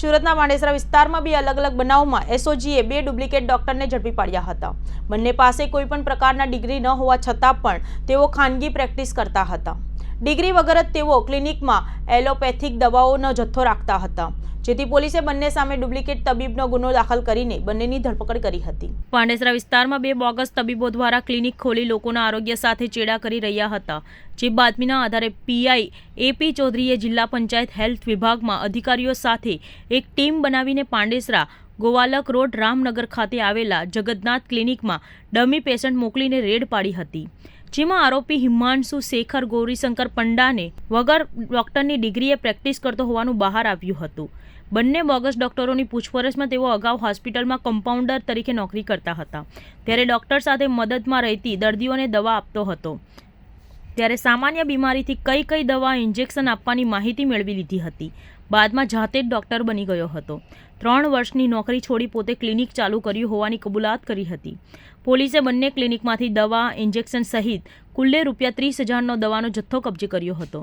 સુરતના માંડેસરા વિસ્તારમાં બે અલગ અલગ બનાવમાં એસઓજીએ બે ડુપ્લિકેટ ડોક્ટરને ઝડપી પાડ્યા હતા. બંને પાસે કોઈ પણ પ્રકારના ડિગ્રી ન હોવા છતાં પણ તેઓ ખાનગી પ્રેક્ટિસ કરતા હતા. ડિગ્રી વગર જ તેઓ ક્લિનિકમાં એલોપેથિક દવાઓનો જથ્થો રાખતા હતા. જેથી પોલીસે બંને સામે ડુપ્લિકેટ તબીબનો ગુનો દાખલ કરીને બંનેની ધરપકડ કરી હતી. પાંડેસરા વિસ્તારમાં બે બોગસ તબીબો દ્વારા ક્લિનિક ખોલી લોકોના આરોગ્ય સાથે ચેડા કરી રહ્યા હતા. જે બાતમીના આધારે પીઆઈ એપી ચૌધરીએ જિલ્લા પંચાયત હેલ્થ વિભાગમાં અધિકારીઓ સાથે એક ટીમ બનાવીને પાંડેસરા ગોવાલક રોડ રામનગર ખાતે આવેલા જગતનાથ ક્લિનિકમાં ડમી પેશન્ટ મોકલીને રેડ પાડી હતી. જેમાં આરોપી હિમાંશુ શેખર ગૌરીશંકર પંડાને વગર ડોક્ટરની ડિગ્રીએ પ્રેક્ટિસ કરતો હોવાનું બહાર આવ્યું હતું. બંને બોગસ ડોક્ટરોની પૂછપરછમાં તેઓ અગાઉ હોસ્પિટલમાં કમ્પાઉન્ડર તરીકે નોકરી કરતા હતા. ત્યારે ડોક્ટર સાથે મદદમાં રહેતી દર્દીઓને દવા આપતો હતો. ત્યારે સામાન્ય બીમારીથી કઈ કઈ દવા ઇન્જેક્શન આપવાની માહિતી મેળવી લીધી હતી. બાદમાં જાતે જ ડૉક્ટર બની ગયો હતો. ત્રણ વર્ષની નોકરી છોડી પોતે ક્લિનિક ચાલુ કર્યું હોવાની કબૂલાત કરી હતી. પોલીસે બંને ક્લિનિકમાંથી દવા, ઇન્જેક્શન સહિત કુલ્લે રૂપિયા ત્રીસ હજારનો દવાનો જથ્થો કબજે કર્યો હતો.